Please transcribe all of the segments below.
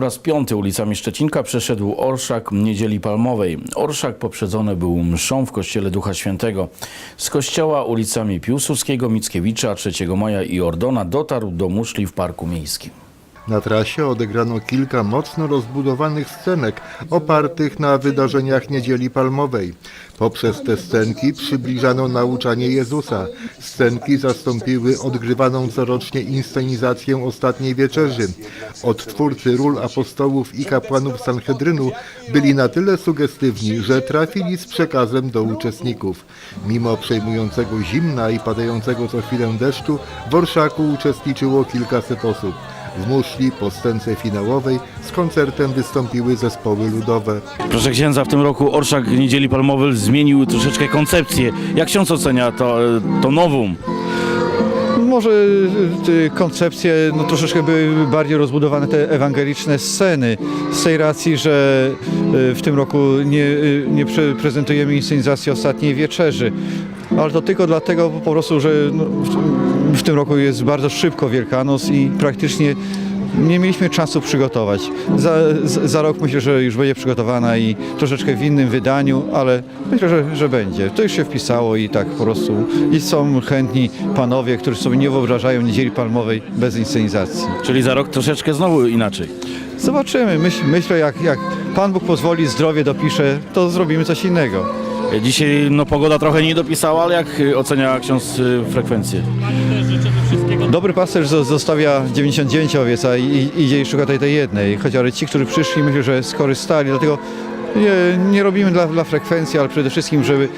po raz piąty ulicami Szczecinka przeszedł orszak Niedzieli Palmowej. Orszak poprzedzony był mszą w kościele Ducha Świętego. Z kościoła ulicami Piłsudskiego, Mickiewicza, 3 Maja i Ordona dotarł do muszli w Parku Miejskim. Na trasie odegrano kilka mocno rozbudowanych scenek opartych na wydarzeniach Niedzieli Palmowej. Poprzez te scenki przybliżano nauczanie Jezusa. Scenki zastąpiły odgrywaną corocznie inscenizację Ostatniej Wieczerzy. Odtwórcy ról apostołów i kapłanów Sanhedrynu byli na tyle sugestywni, że trafili z przekazem do uczestników. Mimo przejmującego zimna i padającego co chwilę deszczu, w orszaku uczestniczyło kilkaset osób. W muszli po scence finałowej z koncertem wystąpiły zespoły ludowe. Proszę księdza, w tym roku orszak Niedzieli Palmowej zmienił troszeczkę koncepcję. Jak ksiądz ocenia to, to nowum? Może y, koncepcje no, troszeczkę były bardziej rozbudowane te ewangeliczne sceny z tej racji, że y, w tym roku nie, y, nie pre- prezentujemy inscenizacji Ostatniej Wieczerzy. Ale to tylko dlatego po prostu, że no, w, tym roku jest bardzo szybko Wielkanoc i praktycznie nie mieliśmy czasu przygotować. Za, za rok myślę, że już będzie przygotowana i troszeczkę w innym wydaniu, ale myślę, że, że będzie. To już się wpisało i tak po prostu i są chętni panowie, którzy sobie nie wyobrażają Niedzieli Palmowej bez inscenizacji. Czyli za rok troszeczkę znowu inaczej. Zobaczymy. Myśl, myślę, jak, jak Pan Bóg pozwoli, zdrowie dopisze, to zrobimy coś innego. Dzisiaj no, pogoda trochę nie dopisała, ale jak ocenia ksiądz y, frekwencję? Dobry pasterz zo- zostawia 99 owiec, a i- idzie i szuka tej, tej jednej. Chociaż ci, którzy przyszli, myślę, że skorzystali, dlatego nie, nie robimy dla, dla frekwencji, ale przede wszystkim, żeby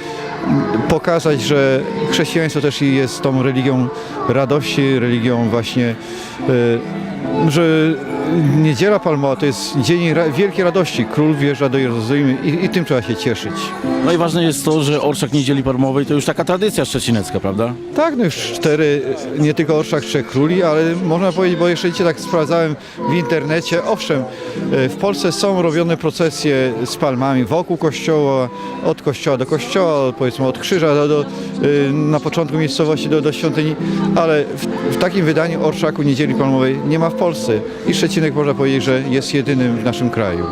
pokazać, że chrześcijaństwo też jest tą religią radości, religią właśnie, e, że Niedziela Palmowa to jest dzień ra- wielkiej radości. Król wjeżdża do Jerozolimy i, i tym trzeba się cieszyć. No i ważne jest to, że orszak Niedzieli Palmowej to już taka tradycja szczecinecka, prawda? Tak, no już cztery, nie tylko Orszak Trzech Króli, ale można powiedzieć, bo jeszcze dzisiaj tak sprawdzałem w internecie, owszem, e, w Polsce są robione procesje z palmami wokół kościoła, od kościoła do kościoła, powiedzmy od krzyża do, do, e, na początku miejscowości do, do świątyni, ale w, w takim wydaniu Orszaku Niedzieli Palmowej nie ma w Polsce i Szczecinek można powiedzieć, że jest jedynym w naszym kraju.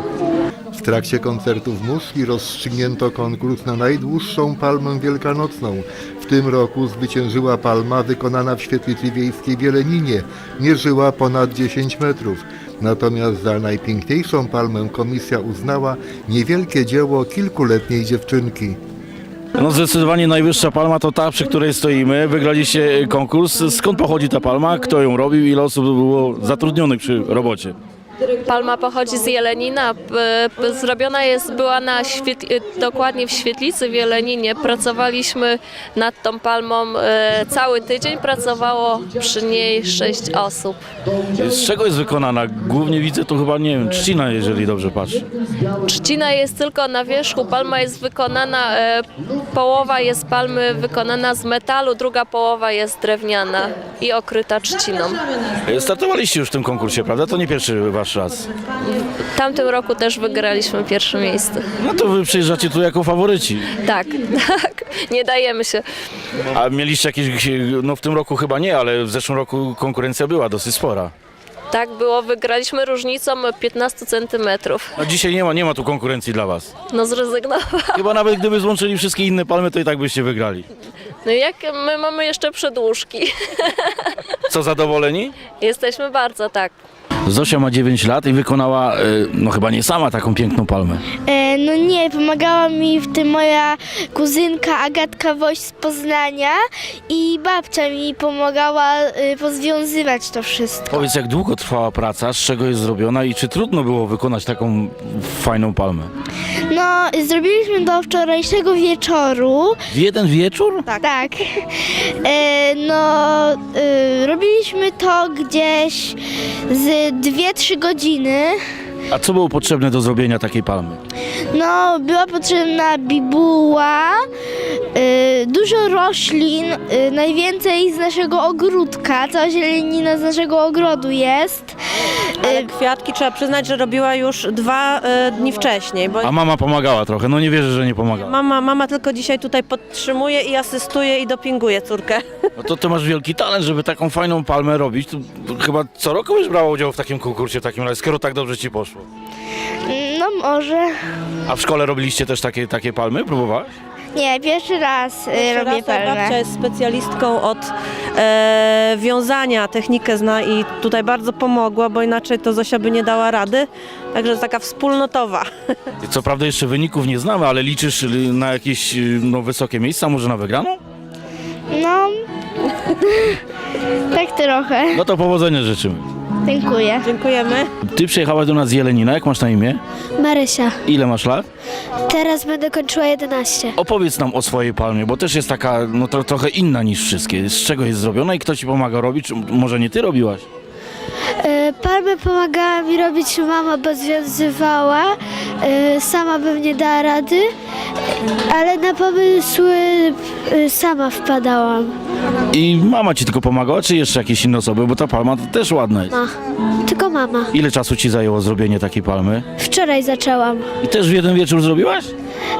W trakcie koncertu w muszli rozstrzygnięto konkurs na najdłuższą palmę wielkanocną. W tym roku zwyciężyła palma wykonana w świetlicy wiejskiej w Jeleninie. Mierzyła ponad 10 metrów. Natomiast za najpiękniejszą palmę komisja uznała niewielkie dzieło kilkuletniej dziewczynki. No zdecydowanie najwyższa palma to ta, przy której stoimy. Wygraliście konkurs. Skąd pochodzi ta palma? Kto ją robił? Ile osób było zatrudnionych przy robocie? Palma pochodzi z Jelenina. Zrobiona jest, była na świetli, dokładnie w świetlicy w Jeleninie. Pracowaliśmy nad tą palmą e, cały tydzień. Pracowało przy niej sześć osób. Z czego jest wykonana? Głównie widzę tu chyba, nie wiem, trzcina, jeżeli dobrze patrzę. Trzcina jest tylko na wierzchu. Palma jest wykonana, e, połowa jest palmy wykonana z metalu, druga połowa jest drewniana i okryta trzciną. Startowaliście już w tym konkursie, prawda? To nie pierwszy wasz raz. W tamtym roku też wygraliśmy pierwsze miejsce. No to wy przyjeżdżacie tu jako faworyci. Tak, tak. Nie dajemy się. A mieliście jakieś, no w tym roku chyba nie, ale w zeszłym roku konkurencja była dosyć spora. Tak było, wygraliśmy różnicą 15 centymetrów. A dzisiaj nie ma, nie ma tu konkurencji dla was. No zrezygnowałam. Chyba nawet gdyby złączyli wszystkie inne palmy, to i tak byście wygrali. No i jak my mamy jeszcze przedłużki. Co, zadowoleni? Jesteśmy bardzo tak. Zosia ma 9 lat i wykonała, e, no chyba nie sama taką piękną palmę. E, no nie, pomagała mi w tym moja kuzynka Agatka Woś z Poznania i babcia mi pomagała e, pozwiązywać to wszystko. Powiedz, jak długo trwała praca, z czego jest zrobiona i czy trudno było wykonać taką fajną palmę? No, zrobiliśmy do wczorajszego wieczoru. W jeden wieczór? Tak. tak. E, no, e, robiliśmy to gdzieś z 2-3 godziny. A co było potrzebne do zrobienia takiej palmy? No, była potrzebna bibuła, Y, dużo roślin, y, najwięcej z naszego ogródka, cała zielenina z naszego ogrodu jest. Ale kwiatki trzeba przyznać, że robiła już dwa e, dni wcześniej, bo A mama pomagała trochę, no nie wierzę, że nie pomagała. mama, mama tylko dzisiaj tutaj podtrzymuje i asystuje i dopinguje córkę. No to ty masz wielki talent, żeby taką fajną palmę robić. To, to chyba co roku byś brała udział w takim konkursie w takim razie, skoro tak dobrze ci poszło. Może. A w szkole robiliście też takie, takie palmy? Próbowałaś? Nie, pierwszy raz y, Jeszcze robię raz, moja Babcia palmę. jest specjalistką od e, wiązania, technikę zna i tutaj bardzo pomogła, bo inaczej to Zosia by nie dała rady. Także taka wspólnotowa. Co prawda jeszcze wyników nie znamy, ale liczysz y, na jakieś y, no, wysokie miejsca, może na wygraną? No, tak trochę. No to powodzenia życzymy. Dziękuję. Dziękujemy. Ty przyjechałaś do nas z Jelenina, jak masz na imię? Marysia, Ile masz lat? teraz będę kończyła 11. Opowiedz nam o swojej palmie, bo też jest taka no, tro, trochę inna niż wszystkie. Z czego jest zrobiona i kto ci pomaga robić? Czy może nie ty robiłaś? E, Palmę pomagała mi robić mama, bo związywała. E, Sama bym nie dała rady, ale na pomysły e, sama wpadałam. I mama ci tylko pomagała, czy jeszcze jakieś inne osoby? Bo ta palma też ładna jest. Ma. Tylko mama. Ile czasu ci zajęło zrobienie takiej palmy? Wczoraj zaczęłam. I też w jeden wieczór zrobiłaś?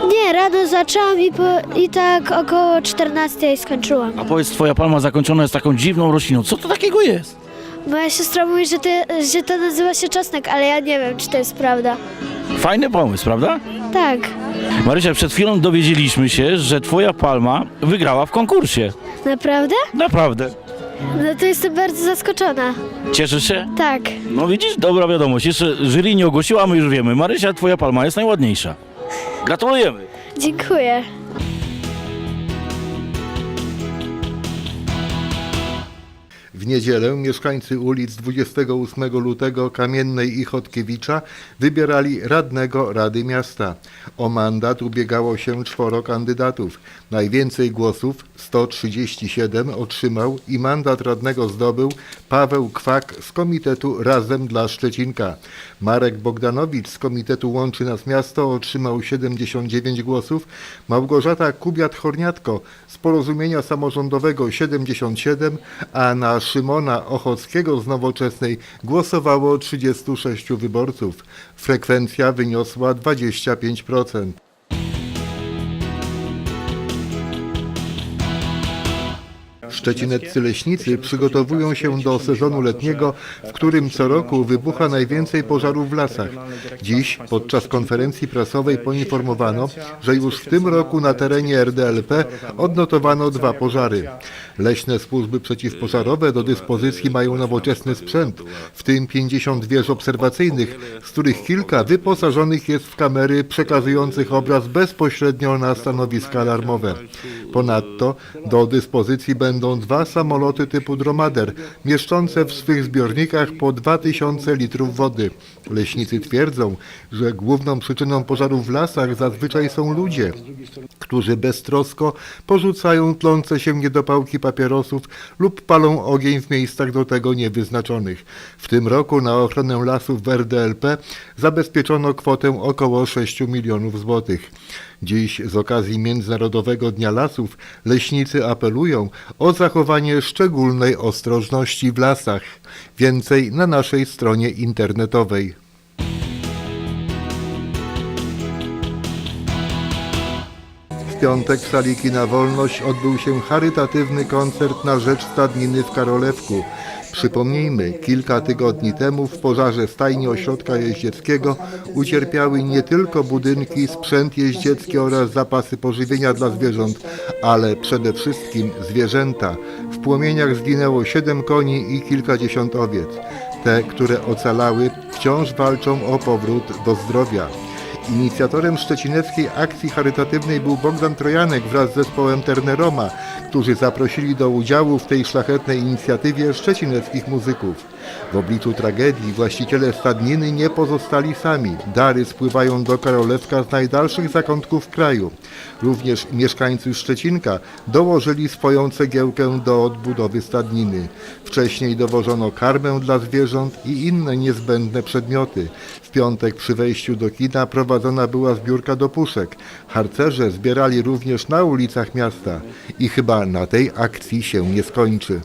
Nie, rano zaczęłam i, po, i tak około 14 skończyłam. A powiedz, twoja palma zakończona jest taką dziwną rośliną. Co to takiego jest? Moja siostra mówi, że to, że to nazywa się czosnek, ale ja nie wiem, czy to jest prawda. Fajny pomysł, prawda? Tak, Marysia, przed chwilą dowiedzieliśmy się, że twoja palma wygrała w konkursie. naprawdę? Naprawdę. No to jestem bardzo zaskoczona. Cieszysz się? Tak. No widzisz, dobra wiadomość. Jeszcze jury nie ogłosiła, a my już wiemy. Marysia, twoja palma jest najładniejsza. Gratulujemy. Dziękuję. W niedzielę mieszkańcy ulic 28 lutego Kamiennej i Chodkiewicza wybierali radnego Rady Miasta. O mandat ubiegało się czworo kandydatów. Najwięcej głosów, 137, otrzymał i mandat radnego zdobył Paweł Kwak z Komitetu Razem dla Szczecinka. Marek Bogdanowicz z Komitetu Łączy Nas Miasto otrzymał 79 głosów, Małgorzata Kubiat-Horniatko z Porozumienia Samorządowego 77, a na Szymona Ochockiego z Nowoczesnej głosowało 36 wyborców. Frekwencja wyniosła 25%. Szczecineccy leśnicy przygotowują się do sezonu letniego, w którym co roku wybucha najwięcej pożarów w lasach. Dziś podczas konferencji prasowej poinformowano, że już w tym roku na terenie RDLP odnotowano dwa pożary. Leśne służby przeciwpożarowe do dyspozycji mają nowoczesny sprzęt, w tym 50 wież obserwacyjnych, z których kilka wyposażonych jest w kamery przekazujących obraz bezpośrednio na stanowiska alarmowe. Ponadto do dyspozycji będą dwa samoloty typu Dromader, mieszczące w swych zbiornikach po 2000 litrów wody. Leśnicy twierdzą, że główną przyczyną pożarów w lasach zazwyczaj są ludzie, którzy beztrosko porzucają tlące się niedopałki papierosów lub palą ogień w miejscach do tego niewyznaczonych. W tym roku na ochronę lasów w RDLP zabezpieczono kwotę około 6 milionów złotych. Dziś z okazji Międzynarodowego Dnia Lasów leśnicy apelują o zachowanie szczególnej ostrożności w lasach. Więcej na naszej stronie internetowej. W piątek w sali Kina Wolność odbył się charytatywny koncert na rzecz stadniny w Karolewku. Przypomnijmy, kilka tygodni temu w pożarze stajni ośrodka jeździeckiego ucierpiały nie tylko budynki, sprzęt jeździecki oraz zapasy pożywienia dla zwierząt, ale przede wszystkim zwierzęta. W płomieniach zginęło siedem koni i kilkadziesiąt owiec. Te, które ocalały, wciąż walczą o powrót do zdrowia. Inicjatorem szczecineckiej akcji charytatywnej był Bogdan Trojanek wraz z zespołem Terneroma, którzy zaprosili do udziału w tej szlachetnej inicjatywie szczecineckich muzyków. W obliczu tragedii właściciele stadniny nie pozostali sami. Dary spływają do Karolewka z najdalszych zakątków kraju. Również mieszkańcy Szczecinka dołożyli swoją cegiełkę do odbudowy stadniny. Wcześniej dowożono karmę dla zwierząt i inne niezbędne przedmioty. W piątek przy wejściu do kina prowadzona była zbiórka do puszek. Harcerze zbierali również na ulicach miasta. I chyba na tej akcji się nie skończy.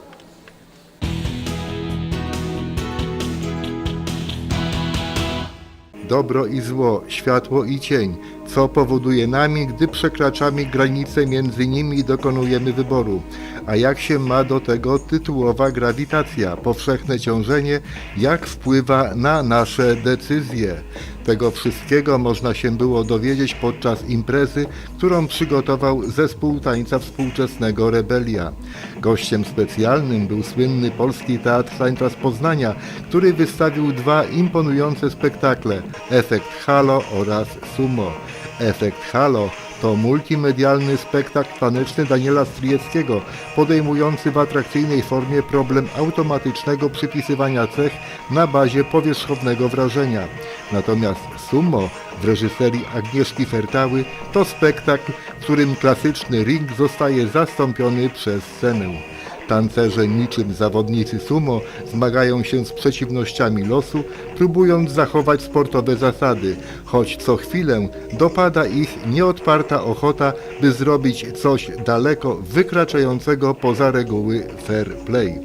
Dobro i zło, światło i cień, co powoduje nami, gdy przekraczamy granice między nimi i dokonujemy wyboru. A jak się ma do tego tytułowa grawitacja, powszechne ciążenie, jak wpływa na nasze decyzje. Tego wszystkiego można się było dowiedzieć podczas imprezy, którą przygotował zespół tańca współczesnego Rebelia. Gościem specjalnym był słynny Polski Teatr Tańca z Poznania, który wystawił dwa imponujące spektakle Efekt Halo oraz Sumo. Efekt Halo to multimedialny spektakl taneczny Daniela Strijeckiego, podejmujący w atrakcyjnej formie problem automatycznego przypisywania cech na bazie powierzchownego wrażenia. Natomiast Sumo w reżyserii Agnieszki Fertały to spektakl, w którym klasyczny ring zostaje zastąpiony przez scenę. Tancerze niczym zawodnicy sumo zmagają się z przeciwnościami losu, próbując zachować sportowe zasady, choć co chwilę dopada ich nieodparta ochota, by zrobić coś daleko wykraczającego poza reguły fair play.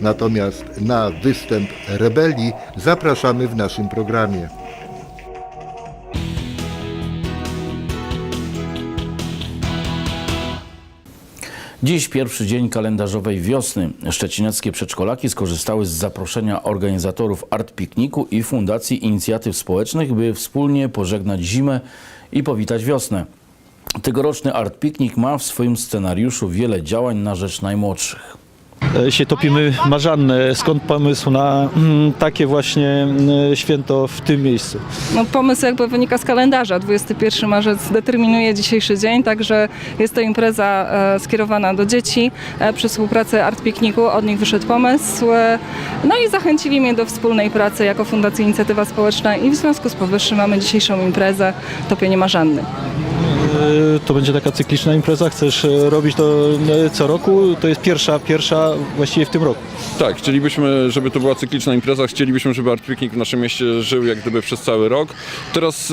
Natomiast na występ rebelii zapraszamy w naszym programie. Dziś pierwszy dzień kalendarzowej wiosny. Szczecineckie przedszkolaki skorzystały z zaproszenia organizatorów Art Pikniku i Fundacji Inicjatyw Społecznych, by wspólnie pożegnać zimę i powitać wiosnę. Tegoroczny Art Piknik ma w swoim scenariuszu wiele działań na rzecz najmłodszych. E, się topimy marzanne. Skąd pomysł na mm, takie właśnie mm, święto w tym miejscu? No, pomysł jakby wynika z kalendarza. 21 marzec determinuje dzisiejszy dzień, także jest to impreza e, skierowana do dzieci e, przy współpracy Art Pikniku. Od nich wyszedł pomysł. E, no i zachęcili mnie do wspólnej pracy jako Fundacja Inicjatywa Społeczna i w związku z powyższym mamy dzisiejszą imprezę Topienie Marzanny. To będzie taka cykliczna impreza. Chcesz e, robić to e, co roku? To jest pierwsza, pierwsza właściwie w tym roku. Tak, chcielibyśmy, żeby to była cykliczna impreza, chcielibyśmy, żeby Art Picnic w naszym mieście żył jak gdyby przez cały rok. Teraz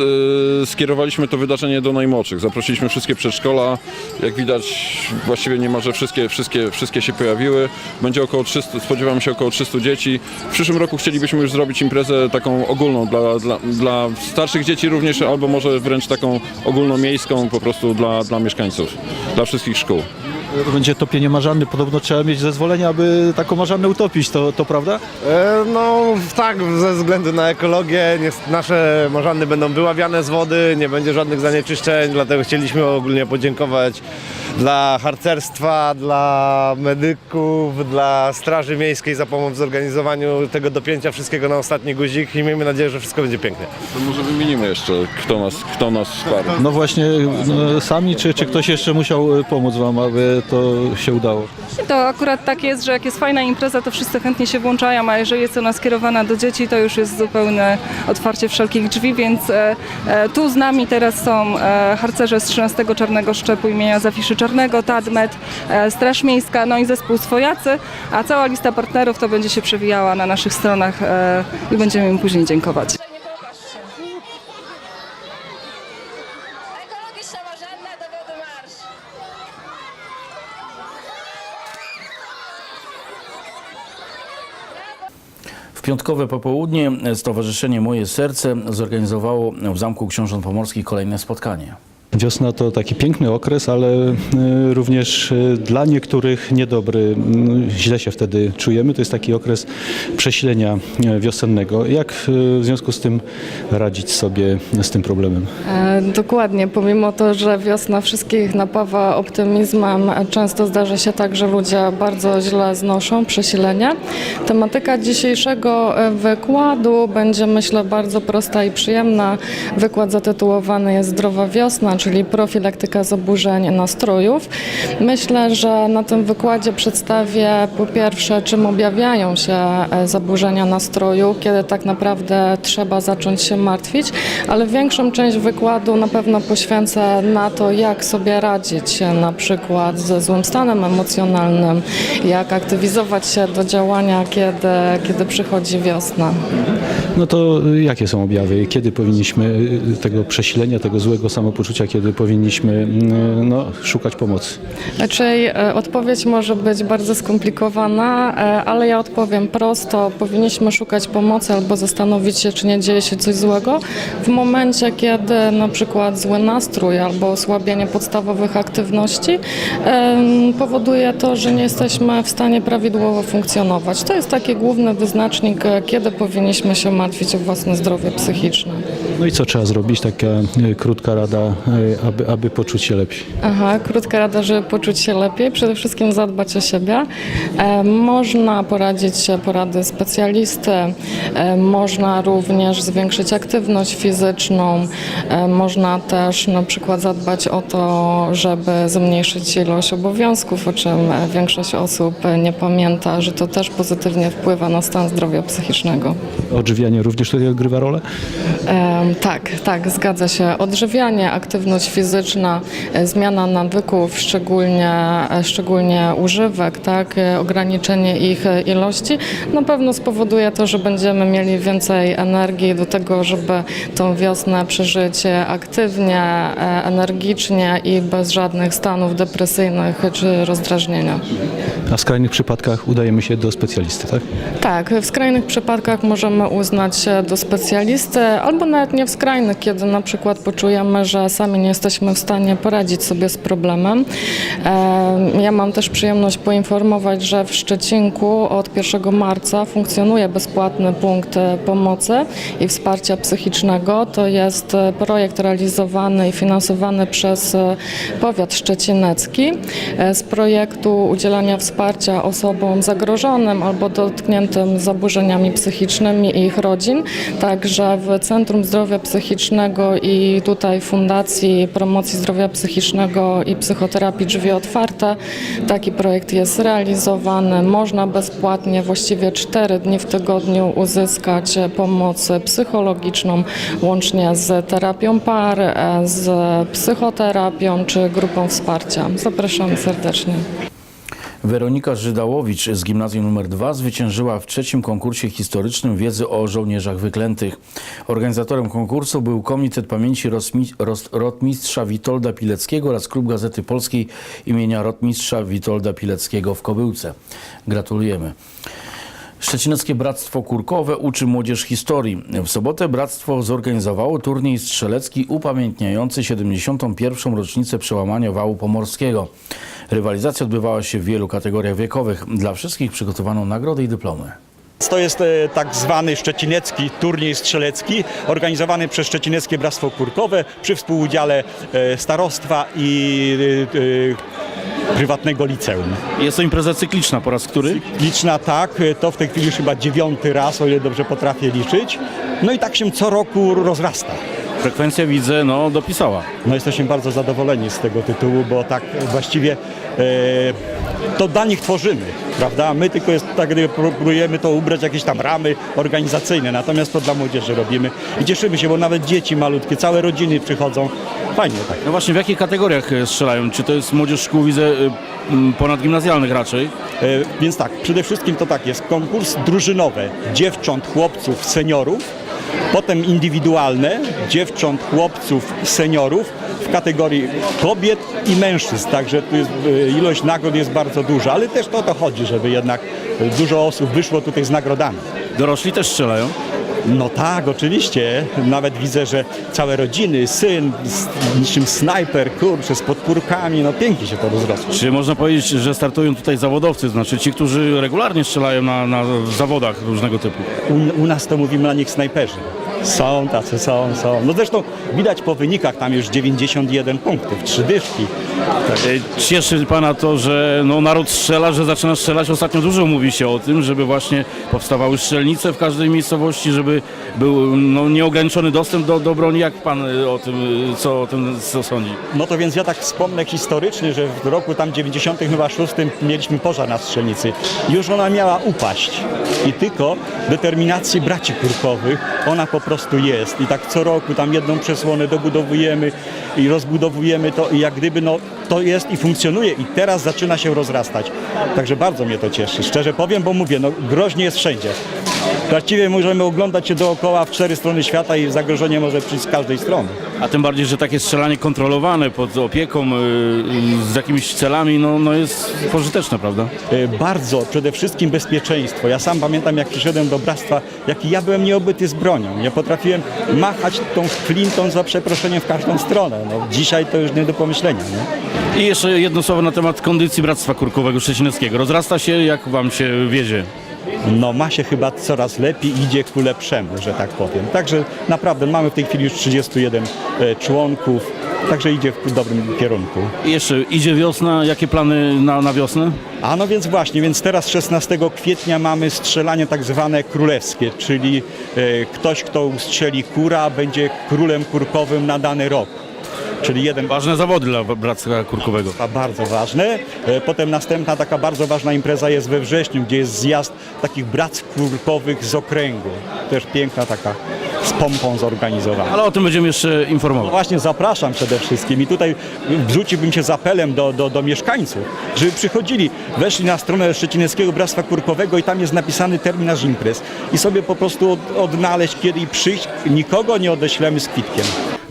e, skierowaliśmy to wydarzenie do najmłodszych. Zaprosiliśmy wszystkie przedszkola. Jak widać, właściwie niemalże wszystkie, wszystkie, wszystkie się pojawiły. Będzie około 300, spodziewamy się około 300 dzieci. W przyszłym roku chcielibyśmy już zrobić imprezę taką ogólną dla, dla, dla starszych dzieci również, albo może wręcz taką ogólnomiejską po prostu dla, dla mieszkańców, dla wszystkich szkół. To będzie topienie marzanny. Podobno trzeba mieć zezwolenie, aby taką marzannę utopić. To, to prawda? E, No tak, ze względu na ekologię nies- nasze marzanny będą wyławiane z wody, nie będzie żadnych zanieczyszczeń, dlatego chcieliśmy ogólnie podziękować dla harcerstwa, dla medyków, dla Straży Miejskiej za pomoc w zorganizowaniu tego dopięcia wszystkiego na ostatni guzik i miejmy nadzieję, że wszystko będzie pięknie. To może wymienimy jeszcze, kto nas, kto nas wsparł. No właśnie, no, sami, czy, czy ktoś jeszcze musiał e, pomóc Wam, aby to się udało? To akurat tak jest, że jak jest fajna impreza, to wszyscy chętnie się włączają, a jeżeli jest ona skierowana do dzieci, to już jest zupełne otwarcie wszelkich drzwi, więc e, e, tu z nami teraz są e, harcerze z 13 Czarnego Szczepu imienia Zafiszy Czarnego, TADMET, e, Straż Miejska, no i zespół Swojacy, a cała lista partnerów to będzie się przewijała na naszych stronach e, i będziemy im później dziękować. W piątkowe popołudnie Stowarzyszenie Moje Serce zorganizowało w Zamku Książąt Pomorskich kolejne spotkanie. Wiosna to taki piękny okres, ale e, również e, dla niektórych niedobry. Mm, Źle się wtedy czujemy. To jest taki okres przesilenia e, wiosennego. Jak w związku z tym radzić sobie z tym problemem? E, Dokładnie, pomimo to, że wiosna wszystkich napawa optymizmem, często zdarza się tak, że ludzie bardzo źle znoszą przesilenie. Tematyka dzisiejszego e, wykładu będzie myślę bardzo prosta i przyjemna. Wykład zatytułowany jest Zdrowa wiosna, czyli profilaktyka zaburzeń nastrojów. Myślę, że na tym wykładzie przedstawię po pierwsze, czym objawiają się e, zaburzenia nastroju, kiedy tak naprawdę trzeba zacząć się martwić, ale większą część wykładu na pewno poświęcę na to, jak sobie radzić na przykład ze złym stanem emocjonalnym, jak aktywizować się do działania, kiedy, kiedy przychodzi wiosna. no to jakie są objawy? Kiedy powinniśmy y, tego przesilenia, tego złego samopoczucia, kiedy powinniśmy y, no, szukać pomocy? Raczej e, odpowiedź może być bardzo skomplikowana, e, ale ja odpowiem prosto. Powinniśmy szukać pomocy albo zastanowić się, czy nie dzieje się coś złego w momencie, kiedy na przykład zły nastrój albo osłabienie podstawowych aktywności powoduje to, że nie jesteśmy w stanie prawidłowo funkcjonować. To jest taki główny wyznacznik, e, kiedy powinniśmy się martwić o własne zdrowie psychiczne. No i co trzeba zrobić? Taka krótka rada, aby, aby poczuć się lepiej. Aha, krótka rada, żeby poczuć się lepiej. Przede wszystkim zadbać o siebie. E, można poradzić się porady specjalisty, e, można również zwiększyć aktywność fizyczną, e, można też na przykład zadbać o to, żeby zmniejszyć ilość obowiązków, o czym większość osób nie pamięta, że to też pozytywnie wpływa na stan zdrowia psychicznego. Odżywianie również tutaj odgrywa rolę? Tak, tak, zgadza się. Odżywianie, aktywność fizyczna, e, zmiana nawyków, szczególnie, e, szczególnie używek, tak, e, ograniczenie ich ilości, na pewno spowoduje to, że będziemy mieli więcej energii do tego, żeby tą wiosnę przeżyć aktywnie, energicznie i bez żadnych stanów depresyjnych czy rozdrażnienia. A w skrajnych przypadkach udajemy się do specjalisty, tak? Tak, w skrajnych przypadkach możemy uznać się do specjalisty, albo nawet nie w skrajnych, kiedy na przykład poczujemy, że sami nie jesteśmy w stanie poradzić sobie z problemem. E, Ja mam też przyjemność poinformować, że w Szczecinku od 1 marca funkcjonuje bezpłatny punkt e, pomocy i wsparcia psychicznego. To jest e, projekt realizowany i finansowany przez powiat szczecinecki. Z projektu udzielania wsparcia osobom zagrożonym albo dotkniętym zaburzeniami psychicznymi i ich rodzin. Także w Centrum Zdrowia Psychicznego i tutaj Fundacji Promocji Zdrowia Psychicznego i Psychoterapii Drzwi Otwarte taki projekt jest realizowany. Można bezpłatnie, właściwie 4 dni w tygodniu uzyskać pomoc psychologiczną łącznie z terapią par, z psychoterapią czy grupą wsparcia. Zapraszam serdecznie. Weronika Żydałowicz z gimnazjum nr 2 zwyciężyła w trzecim konkursie historycznym wiedzy o żołnierzach wyklętych. Organizatorem konkursu był Komitet Pamięci Rotmistrza Witolda Pileckiego oraz Klub Gazety Polskiej imienia Rotmistrza Witolda Pileckiego w Kobyłce. Gratulujemy. Szczecineckie Bractwo Kurkowe uczy młodzież historii. W sobotę bractwo zorganizowało turniej strzelecki upamiętniający 71. rocznicę przełamania wału pomorskiego. Rywalizacja odbywała się w wielu kategoriach wiekowych. Dla wszystkich przygotowano nagrody i dyplomy. To jest e, tak zwany szczecinecki turniej strzelecki, organizowany przez Szczecineckie Bractwo Kurkowe przy współudziale e, starostwa i e, prywatnego liceum. Jest to impreza cykliczna po raz który? Liczna tak, to w tej chwili już chyba dziewiąty raz, o ile dobrze potrafię liczyć. No i tak się co roku rozrasta. Frekwencja widzę, no dopisała. No jesteśmy bardzo zadowoleni z tego tytułu, bo tak właściwie e, to dla nich tworzymy, prawda? My tylko jest, tak gdyby próbujemy to ubrać jakieś tam ramy organizacyjne, natomiast to dla młodzieży robimy i cieszymy się, bo nawet dzieci malutkie, całe rodziny przychodzą. Fajnie tak. No właśnie, w jakich kategoriach e, strzelają? Czy to jest młodzież szkół, widzę, e, ponadgimnazjalnych raczej? E, Więc tak, przede wszystkim to tak jest konkurs drużynowy dziewcząt, chłopców, seniorów, potem indywidualne dziewcząt, chłopców, seniorów w kategorii kobiet i mężczyzn, także tu jest, e, ilość nagród jest bardzo duża, ale też to o to chodzi, żeby jednak dużo osób wyszło tutaj z nagrodami. Dorośli też strzelają? No tak, oczywiście. Nawet widzę, że całe rodziny, syn, z niczym snajper, kurczę, z podpórkami, no pięknie się to rozrosło. Czy można powiedzieć, że startują tutaj zawodowcy, znaczy ci, którzy regularnie strzelają na, na zawodach różnego typu? U, u nas to mówimy na nich snajperzy. Są tacy, są, są. No zresztą widać po wynikach tam już 91 punktów, trzy dyszki. E, Cieszy Pana to, że no, naród strzela, że zaczyna strzelać. Ostatnio dużo mówi się o tym, żeby właśnie powstawały strzelnice w każdej miejscowości, żeby był no, nieograniczony dostęp do, do broni. Jak Pan e, o tym, e, co o tym co sądzi? No to więc ja tak wspomnę historycznie, że w roku tam 96 mieliśmy pożar na strzelnicy. Już ona miała upaść i tylko determinacji braci kurkowych ona po prostu prostu jest i tak co roku tam jedną przesłonę dobudowujemy i rozbudowujemy to i jak gdyby no to jest i funkcjonuje i teraz zaczyna się rozrastać. Także bardzo mnie to cieszy, szczerze powiem, bo mówię, no groźnie jest wszędzie. Właściwie możemy oglądać się dookoła w cztery strony świata i zagrożenie może przyjść z każdej strony. A tym bardziej, że takie strzelanie kontrolowane pod opieką y, y, z jakimiś celami, no, no jest pożyteczne, prawda? E, Bardzo, przede wszystkim bezpieczeństwo. Ja sam pamiętam, jak przyszedłem do bractwa, jaki ja byłem nieobyty z bronią. Nie potrafiłem machać tą flintą za przeproszeniem w każdą stronę. No, dzisiaj to już nie do pomyślenia. Nie? I jeszcze jedno słowo na temat kondycji Bractwa Kurkowego Szczecineckiego. Rozrasta się, jak wam się wiedzie? No ma się chyba coraz lepiej, idzie ku lepszemu, że tak powiem. Także naprawdę mamy w tej chwili już 31 e, członków, także idzie w dobrym kierunku. I jeszcze idzie wiosna, jakie plany na, na wiosnę? A no więc właśnie, więc teraz 16 kwietnia mamy strzelanie tak zwane królewskie, czyli e, ktoś, kto ustrzeli kura, będzie królem kurkowym na dany rok. Czyli jeden Ważne zawody dla Bractwa Kurkowego. a bardzo ważne. E, Potem następna taka bardzo ważna impreza jest we wrześniu, gdzie jest zjazd takich bractw kurkowych z okręgu. Też piękna taka, z pompą zorganizowana. Ale o tym będziemy jeszcze informować. Właśnie zapraszam przede wszystkim i tutaj wrzuciłbym się z apelem do, do, do mieszkańców, żeby przychodzili, weszli na stronę Szczecineckiego Bractwa Kurkowego i tam jest napisany terminarz imprez i sobie po prostu od, odnaleźć kiedy przyjść, nikogo nie odeślemy z kwitkiem.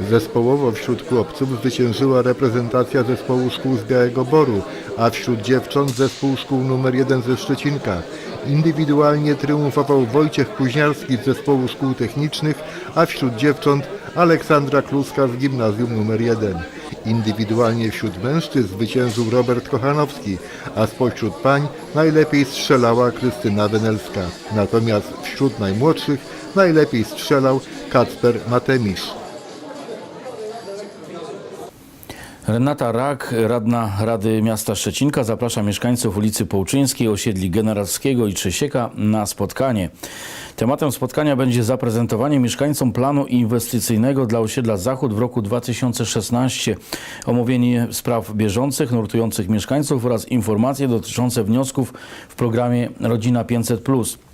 Zespołowo wśród chłopców zwyciężyła reprezentacja zespołu szkół z Białego Boru, a wśród dziewcząt zespół szkół numer 1 ze Szczecinka. Indywidualnie triumfował Wojciech Kuźniarski z zespołu szkół technicznych, a wśród dziewcząt Aleksandra Kluska z gimnazjum numer 1. Indywidualnie wśród mężczyzn zwyciężył Robert Kochanowski, a spośród pań najlepiej strzelała Krystyna Wenelska. Natomiast wśród najmłodszych najlepiej strzelał Kacper Matemisz. Renata Rak, radna Rady Miasta Szczecinka, zaprasza mieszkańców ulicy Połczyńskiej, osiedli Generalskiego i Trzesieka na spotkanie. Tematem spotkania będzie zaprezentowanie mieszkańcom planu inwestycyjnego dla osiedla Zachód w roku 2016, omówienie spraw bieżących, nurtujących mieszkańców oraz informacje dotyczące wniosków w programie Rodzina 500+.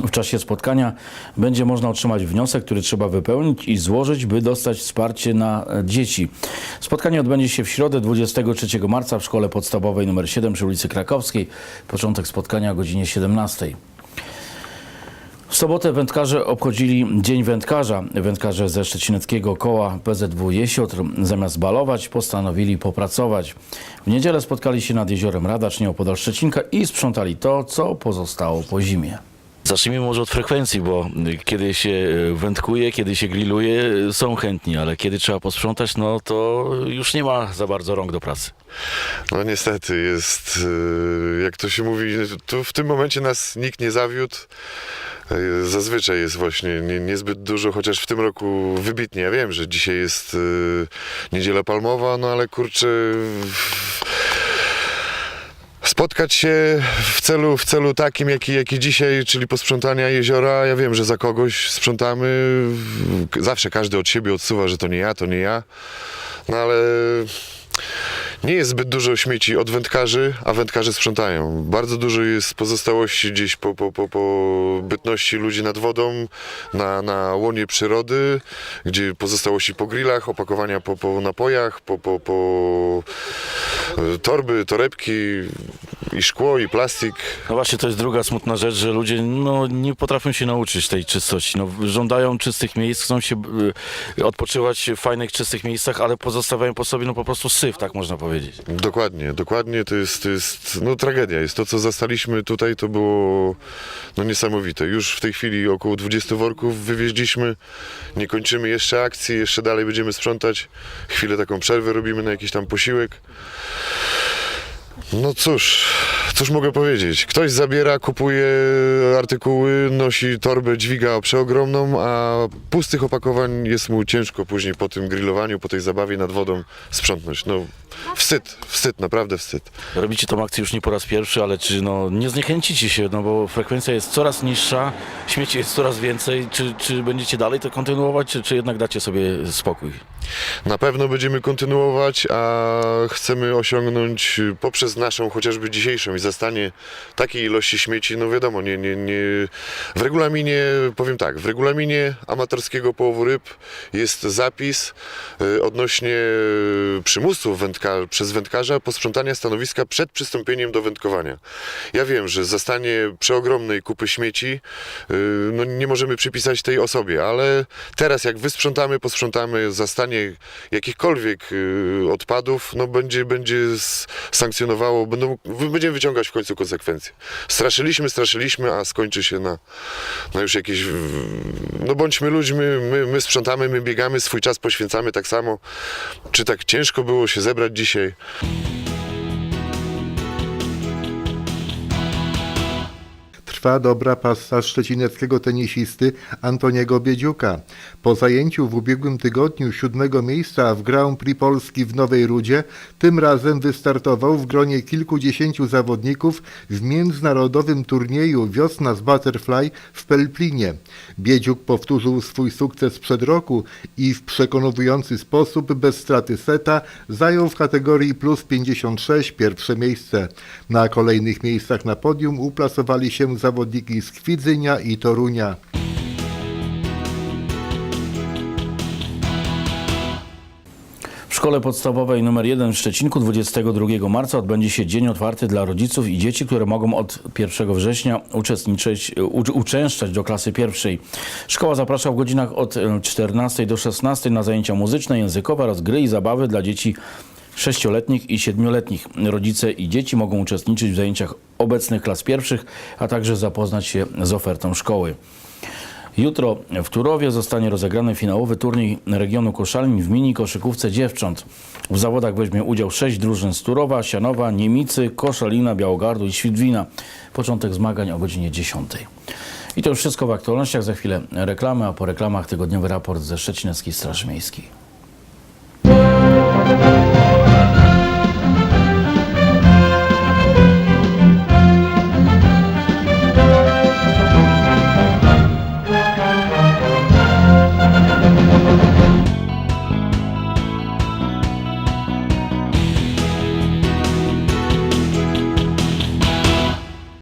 W czasie spotkania będzie można otrzymać wniosek, który trzeba wypełnić i złożyć, by dostać wsparcie na dzieci. Spotkanie odbędzie się w środę 23 marca w szkole podstawowej nr 7 przy ulicy Krakowskiej. Początek spotkania o godzinie 17. W sobotę wędkarze obchodzili Dzień Wędkarza. Wędkarze ze Szczecineckiego Koła PZW Jesiotr zamiast balować postanowili popracować. W niedzielę spotkali się nad jeziorem Radacz nieopodal Szczecinka i sprzątali to, co pozostało po zimie. Zacznijmy może od frekwencji, bo kiedy się y, wędkuje, kiedy się grilluje, y, są chętni, ale kiedy trzeba posprzątać, no to już nie ma za bardzo rąk do pracy. No niestety jest, e, jak to się mówi, tu w tym momencie nas nikt nie zawiódł. E, Zazwyczaj jest właśnie nie, niezbyt dużo, chociaż w tym roku wybitnie. Ja wiem, że dzisiaj jest e, niedziela palmowa, no ale kurczę. Spotkać się w celu, w celu takim, jaki, jaki dzisiaj, czyli posprzątania jeziora. Ja wiem, że za kogoś sprzątamy. Zawsze każdy od siebie odsuwa, że to nie ja, to nie ja. No ale nie jest zbyt dużo śmieci od wędkarzy, a wędkarze sprzątają. Bardzo dużo jest pozostałości gdzieś po, po, po, po bytności ludzi nad wodą, na, na łonie przyrody, gdzie pozostałości po grillach, opakowania po, po napojach, po, po, po e, torby, torebki i szkło, i plastik. No właśnie to jest druga smutna rzecz, że ludzie no, nie potrafią się nauczyć tej czystości. No, żądają czystych miejsc, chcą się y, odpoczywać w fajnych, czystych miejscach, ale pozostawiają po sobie no, po prostu syf, tak można powiedzieć. Dokładnie, dokładnie to jest, to jest no, tragedia. Jest to, co zastaliśmy tutaj, to było no, niesamowite. Już w tej chwili około 20 worków wywieźliśmy. Nie kończymy jeszcze akcji, jeszcze dalej będziemy sprzątać. Chwilę taką przerwę robimy na jakiś tam posiłek. No cóż, cóż mogę powiedzieć. Ktoś zabiera, kupuje artykuły, nosi torbę, dźwiga przeogromną, a pustych opakowań jest mu ciężko później po tym grillowaniu, po tej zabawie nad wodą sprzątnąć. No wstyd, wstyd, naprawdę wstyd. Robicie tą akcję już nie po raz pierwszy, ale czy no, nie zniechęcicie się, no bo frekwencja jest coraz niższa, śmieci jest coraz więcej. Czy, czy będziecie dalej to kontynuować, czy, czy jednak dacie sobie spokój? Na pewno będziemy kontynuować, a chcemy osiągnąć poprzez naszą chociażby dzisiejszą zastanie takiej ilości śmieci, no wiadomo, nie, nie, nie. W regulaminie, powiem tak, w regulaminie amatorskiego połowu ryb jest zapis y, odnośnie przymusu wędka, przez wędkarza posprzątania stanowiska przed przystąpieniem do wędkowania. Ja wiem, że zastanie przeogromnej kupy śmieci, y, no nie możemy przypisać tej osobie, ale teraz jak wysprzątamy, posprzątamy zastanie jakichkolwiek y, odpadów, no będzie, będzie sankcjonowało, będą, będziemy wyciągać w końcu konsekwencje. Straszyliśmy, straszyliśmy, a skończy się na, na już jakieś, no bądźmy ludźmi, my, my sprzątamy, my biegamy, swój czas poświęcamy tak samo. Czy tak ciężko było się zebrać dzisiaj? Trwa dobra pasa szczecineckiego tenisisty Antoniego Biedziuka. Po zajęciu w ubiegłym tygodniu siódmego miejsca w Grand Prix Polski w Nowej Rudzie, tym razem wystartował w gronie kilkudziesięciu zawodników w międzynarodowym turnieju Wiosna z Butterfly w Pelplinie. Biedziuk powtórzył swój sukces sprzed roku i w przekonujący sposób bez straty seta zajął w kategorii plus 56 pierwsze miejsce. Na kolejnych miejscach na podium uplasowali się zawodniki z Kwidzynia i Torunia. W szkole podstawowej nr 1 w Szczecinku 22 marca odbędzie się dzień otwarty dla rodziców i dzieci, które mogą od 1 września uczestniczyć, u, uczęszczać do klasy pierwszej. Szkoła zaprasza w godzinach od e, 14 do 16 na zajęcia muzyczne, językowe oraz gry i zabawy dla dzieci sześcioletnich i siedmioletnich. Rodzice i dzieci mogą uczestniczyć w zajęciach obecnych klas pierwszych, a także zapoznać się z ofertą szkoły. Jutro w Turowie zostanie rozegrany finałowy turniej regionu Koszalin w mini koszykówce dziewcząt. W zawodach weźmie udział sześć drużyn z Turowa, Sianowa, Niemicy, Koszalina, Białogardu i Świdwina. Początek zmagań o godzinie 10. I to już wszystko w aktualnościach. Za chwilę reklamy, a po reklamach tygodniowy raport ze Szczecineckiej Straży Miejskiej.